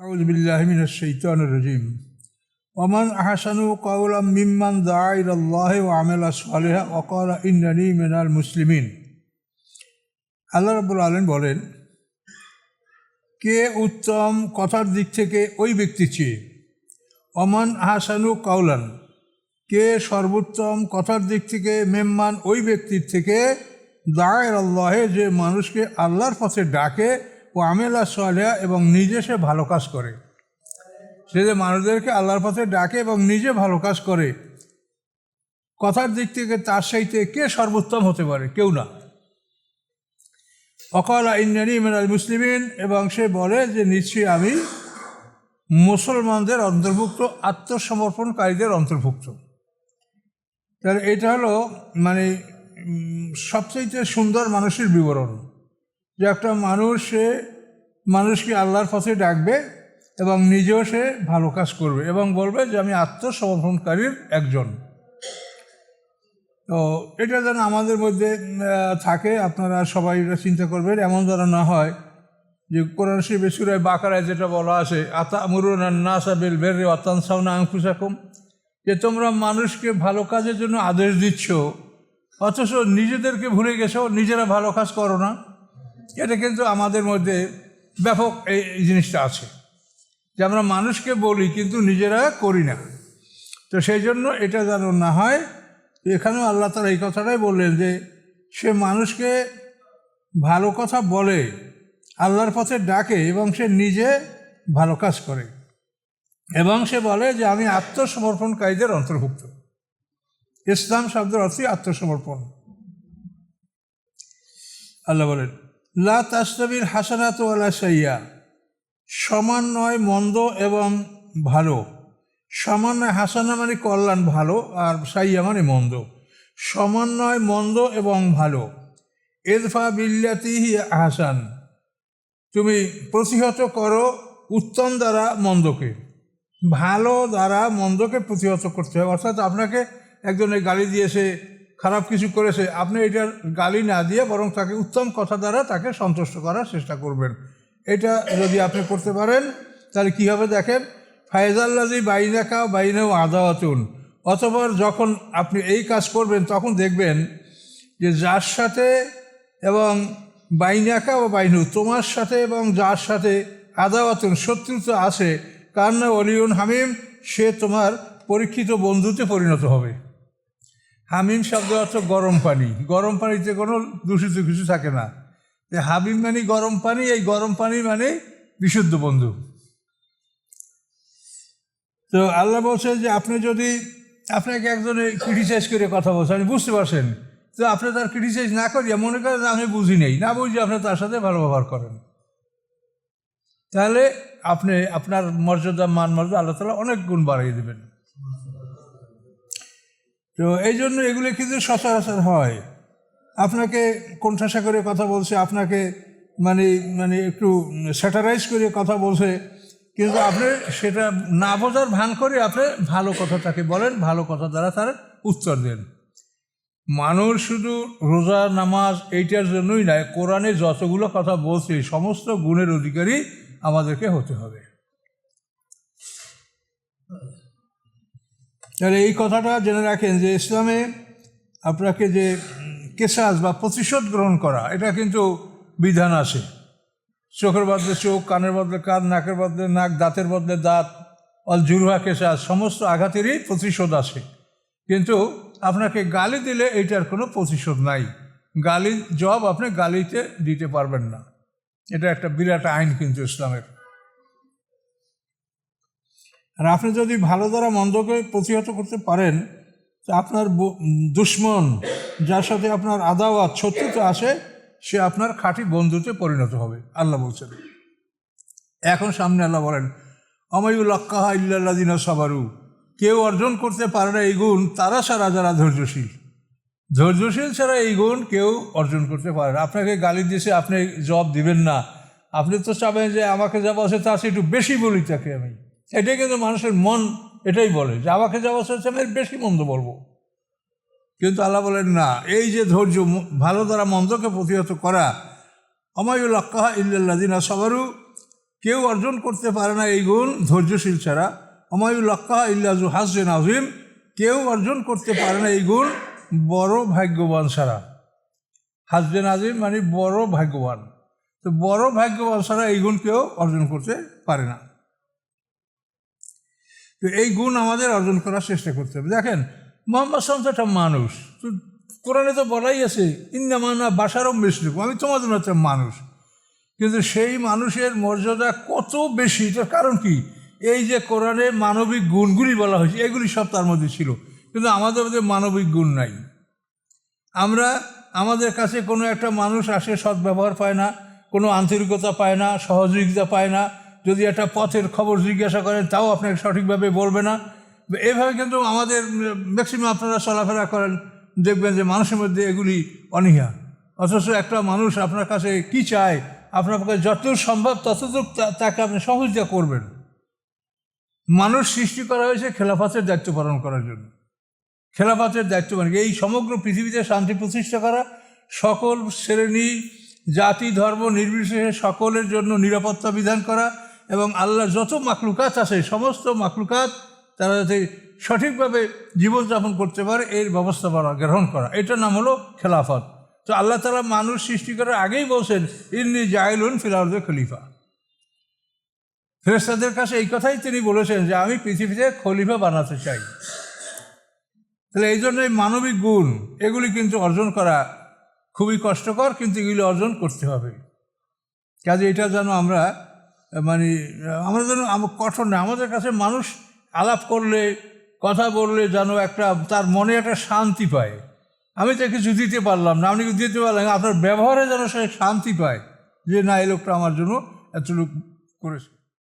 أعوذ بالله من الشيطان الرجيم ومن أحسن قولا ممن دعا إلى الله وعمل صالحا وقال إنني من المسلمين আল্লাহ রাব্বুল আলম বলেন কে উত্তম কথার দিক থেকে ওই ব্যক্তি চেয়ে অমান আহাসানু কাউলান কে সর্বোত্তম কথার দিক থেকে মেম্মান ওই ব্যক্তির থেকে দায়ের আল্লাহে যে মানুষকে আল্লাহর পথে ডাকে ও আমেলা সালেহা এবং নিজে সে ভালো কাজ করে। সে যে মানুষদেরকে আল্লাহর পথে ডাকে এবং নিজে ভালো কাজ করে, কথার দিক থেকে তার সাইতে কে সর্বোত্তম হতে পারে? কেউ না। অকাল ইন্নানি মিনাল মুসলিমিন এবং সে বলে যে, নিশ্চয়ই আমি মুসলমানদের অন্তর্ভুক্ত, আত্মসমর্পণকারীদের অন্তর্ভুক্ত। তাহলে এটা হলো মানে সবচেয়ে সুন্দর মানুষের বিবরণ। যে একটা মানুষ সে মানুষকে আল্লাহর পথে ডাকবে এবং নিজেও সে ভালো কাজ করবে এবং বলবে যে আমি আত্মসমর্পণকারীর একজন। তো এটা যেন আমাদের মধ্যে থাকে, আপনারা সবাই এটা চিন্তা করবেন। এমন যেন না হয় যে কোরআন শিবে সুরায় বাকারায় যেটা বলা আছে আতা মুরুন নাসা বিল সাউনা আংকুসাকুম যে তোমরা মানুষকে ভালো কাজের জন্য আদেশ দিচ্ছ, অথচ নিজেদেরকে ভুলে গেছো, নিজেরা ভালো কাজ করো না। এটা কিন্তু আমাদের মধ্যে ব্যাপক এই জিনিসটা আছে। যে আমরা মানুষকে বলি কিন্তু নিজেরা করি না। তো সেই জন্য এটা যেন না হয়, এখানেও আল্লাহ তালা এই কথাটাই বললেন যে, সে মানুষকে ভালো কথা বলে, আল্লাহর পথে ডাকে এবং সে নিজে ভালো কাজ করে। এবং সে বলে যে, আমি আত্মসমর্পণকারীদের অন্তর্ভুক্ত। ইসলাম শব্দের অর্থই আত্মসমর্পণ। আল্লাহ বলেন লা হাসানাত সাইয়া সমান নয় মন্দ এবং ভালো। সমান নয় হাসানা মানে কল্যাণ ভালো আর সাইয়া মানে মন্দ। সমান নয় মন্দ এবং ভালো। এদফা বিল্লাতিহি হাসান তুমি প্রতিহত করো উত্তম দ্বারা মন্দকে। ভালো দ্বারা মন্দকে প্রতিহত করতে হবে অর্থাৎ আপনাকে একজনে গালি দিয়েছে খারাপ কিছু করেছে, আপনি এটার গালি না দিয়ে বরং তাকে উত্তম কথা দ্বারা তাকে সন্তুষ্ট করার চেষ্টা করবেন। এটা যদি আপনি করতে পারেন, তাহলে কী হবে দেখেন? ফায়জাল্লাজি বাইনাকা বাইনেও আদাওয়াতুন। অথবা যখন আপনি এই কাজ করবেন, তখন দেখবেন যে যার সাথে এবং বাইনাকা ও বাইনু তোমার সাথে এবং যার সাথে আদাওয়াতুন শত্রুতা আছে কার না অলিউন হামিম, সে তোমার পরীক্ষিত বন্ধুতে পরিণত হবে। হামিম শব্দ অর্থ গরম পানি। গরম পানিতে কোনো দূষিত কিছু থাকে না। হামিম মানে গরম পানি, এই গরম পানি মানে বিশুদ্ধ বন্ধু। তো আল্লাহ বলছে যে আপনি যদি আপনাকে একজনে ক্রিটিসাইজ করে কথা বলছে, আপনি বুঝতে পারছেন? তো আপনি তার ক্রিটিসাইজ না করিয়া মনে করেন আমি বুঝি নেই, না বুঝি আপনি তার সাথে ভালো ব্যবহার করেন। তাহলে আপনি, আপনার মর্যাদা, মান মর্যাদা আল্লাহ তালা অনেক গুণ বাড়িয়ে দেবেন। তো এই জন্য এগুলো কিন্তু সচরাচর হয়। আপনাকে কোণঠাসা করে কথা বলছে, আপনাকে মানে মানে একটু স্যাটারাইজ করে কথা বলছে, কিন্তু আপনি সেটা না বোঝার ভান করে আপনি ভালো কথা তাকে বলেন, ভালো কথা দ্বারা তার উত্তর দেন। মানুষ শুধু রোজা, নামাজ এইটার জন্যই নয়, কোরআনে যতগুলো কথা বলছে সমস্ত গুণের অধিকারী আমাদেরকে হতে হবে। তাহলে এই কথাটা জেনে রাখেন যে ইসলামে আপনাকে যে কেসাস বা প্রতিশোধ গ্রহণ করা, এটা কিন্তু বিধান আছে। চোখের বদলে চোখ, কানের বদলে কান, নাকের বদলে নাক, দাঁতের বদলে দাঁত, অল জুরুহা কেসাস, সমস্ত আঘাতেরই প্রতিশোধ আছে। কিন্তু আপনাকে গালি দিলে এইটার কোনো প্রতিশোধ নাই। গালি জব আপনি গালিতে দিতে পারবেন না। এটা একটা বিরাট আইন কিন্তু ইসলামের। আর আপনি যদি ভালো দ্বারা মন্দকে প্রতিহত করতে পারেন, তো আপনার দুশ্মন, যার সাথে আপনার আদাওয়াত, শত্রুতা আসে, সে আপনার খাঁটি বন্ধুতে পরিণত হবে। আল্লাহ বলছেন। এখন সামনে আল্লাহ বলেন অমায়ুল আক্কাহা ইল্লাদিনা সাবারু। কেউ অর্জন করতে পারে না এই গুণ, তারা ছাড়া যারা ধৈর্যশীল। ধৈর্যশীল ছাড়া এই গুণ কেউ অর্জন করতে পারে না। আপনাকে গালি দিয়েছে আপনি জবাব দিবেন না। আপনি তো চাবেন যে আমাকে যা তার চেয়ে একটু বেশি বলি তাকে আমি। এটাই কিন্তু মানুষের মন এটাই বলে যে আমাকে যাওয়া বলছে আমি বেশি মন্দ বলব। কিন্তু আল্লাহ বলেন, না, এই যে ধৈর্য ভালো দ্বারা মন্দকে প্রতিহত করা অমায়ুল আক্কাহা ইল্লাদিনা সবারু, কেউ অর্জন করতে পারে না এই গুণ ধৈর্যশীল ছাড়া। অমায়ু অমায়ুল্লাক্কা ইল্লাজু হাসেন আজিম কেউ অর্জন করতে পারে না এই গুণ বড় ভাগ্যবান ছাড়া। হাসবেন আজিম মানে বড় ভাগ্যবান। তো বড় ভাগ্যবান ছাড়া এই গুণ কেউ অর্জন করতে পারে না। তো এই গুণ আমাদের অর্জন করার চেষ্টা করতে হবে। দেখেন, মোহাম্মদ তো একটা মানুষ। তো কোরআনে তো বলাই আছে ইন্দামানা বাসারও মিশ্রিক আমি তোমাদের মতো মানুষ। কিন্তু সেই মানুষের মর্যাদা কত বেশি? তার কারণ কি? এই যে কোরআনে মানবিক গুণগুলি বলা হয়েছে, এগুলি সব তার মধ্যে ছিল। কিন্তু আমাদের মধ্যে মানবিক গুণ নাই। আমরা, আমাদের কাছে কোনো একটা মানুষ আসে, সদ্ব্যবহার পায় না, কোনো আন্তরিকতা পায় না, সহযোগিতা পায় না যদি একটা পথের খবর জিজ্ঞাসা করেন, তাও আপনাকে সঠিকভাবে বলবে না। এভাবে কিন্তু আমাদের ম্যাক্সিমাম আপনারা চলাফেরা করেন, দেখবেন যে মানুষের মধ্যে এগুলি অনীহা। অথচ একটা মানুষ আপনার কাছে কি চায়, আপনার কাছে যতদূর সম্ভব ততদূর তা- তাকে আপনি সহযোগিতা করবেন। মানুষ সৃষ্টি করা হয়েছে খেলাফাতের দায়িত্ব পালন করার জন্য। খেলাফাতের দায়িত্ব মানে এই সমগ্র পৃথিবীতে শান্তি প্রতিষ্ঠা করা, সকল শ্রেণি, জাতি, ধর্ম নির্বিশেষে সকলের জন্য নিরাপত্তা বিধান করা এবং আল্লাহর যত মাকলুকাত আছে, সমস্ত মাকলুকাত তারা যাতে সঠিকভাবে জীবনযাপন করতে পারে, এর ব্যবস্থা করা, গ্রহণ করা। এটার নাম হলো খেলাফত। তো আল্লাহ তালা মানুষ সৃষ্টি করার আগেই বলছেন, ইন্নি জায়লুন ফিলাউদ্দ খলিফা। ফেরেস্তাদের কাছে এই কথাই তিনি বলেছেন যে, আমি পৃথিবীতে খলিফা বানাতে চাই। তাহলে এই জন্য মানবিক গুণ, এগুলি কিন্তু অর্জন করা খুবই কষ্টকর, কিন্তু এগুলি অর্জন করতে হবে। কাজে এটা যেন আমরা মানে আমাদের জন্য কঠোর না, আমাদের কাছে মানুষ আলাপ করলে, কথা বললে যেন একটা, তার মনে একটা শান্তি পায়। আমি তো কিছু দিতে পারলাম না আপনি কিছু দিতে পারলাম আপনার ব্যবহারে যেন সে শান্তি পায় যে, না, এই লোকটা আমার জন্য এতটুকু করেছে।